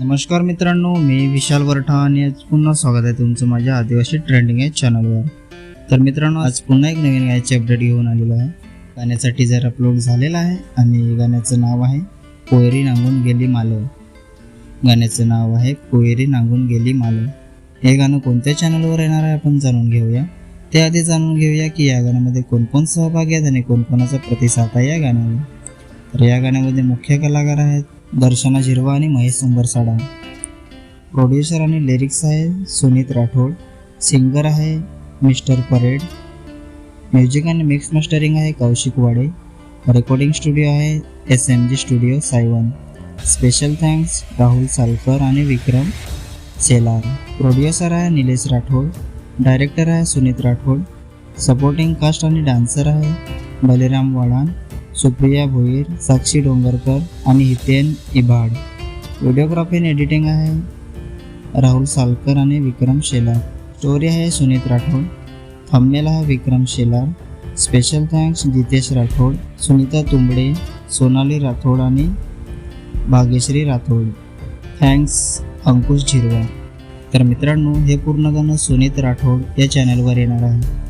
नमस्कार मित्रांनो मी विशाल वरठा आणि आज पुन्हा स्वागत आहे तुमचं माझ्या आदिवासी ट्रेंडिंग आहे चॅनलवर तर मित्रांनो आज पुन्हा एक नवीन गाण्याचे अपडेट घेऊन आलेलो आहे. गाण्याचा टीजर अपलोड झालेला आहे आणि गाण्याचं नाव आहे कोयरी नांगून गेली मालव. गाण्याचं नाव आहे कोयरी नांगून गेली मालव. हे गाणं कोणत्या चॅनलवर येणार आहे आपण जाणून घेऊया. त्याआधी जाणून घेऊया की या गाण्यामध्ये कोणकोण सहभागी आहेत आणि कोणकोणाचा प्रतिसाद आहे या गाण्याला तर या गाण्यामध्ये मुख्य कलाकार आहेत दर्शना झिरवा आणि महेश उंबरसाडा प्रोड्युसर आणि लिरिक्स आहे सुनीत राठोड. सिंगर आहे मिस्टर परेड. म्युझिक आणि मिक्स मास्टरिंग आहे कौशिक वाडे. रेकॉर्डिंग स्टुडिओ आहे एस एम जी स्टुडिओ सायवन स्पेशल थँक्स राहुल सालकर आणि विक्रम सेलार प्रोड्युसर आहे निलेश राठोड. डायरेक्टर आहे सुनीत राठोड. सपोर्टिंग कास्ट आणि डान्सर आहे बलिराम वाडान सुप्रिया भोईर साक्षी डोंगरकर आणि हितेन इबाड व्हिडिओग्राफी आणि एडिटिंग आहे राहुल सालकर आणि विक्रम शेलार. स्टोरी आहे सुनीत राठोड. थंबनेल आहे विक्रम शेलार. स्पेशल थँक्स जितेश राठोड सुनीता तुंबडे सोनाली राठोड आणि भाग्यश्री राठोड. थँक्स अंकुश झिरवा. तर मित्रांनो हे पूर्ण गाणं सुनीत राठोड या चॅनलवर येणार आहे.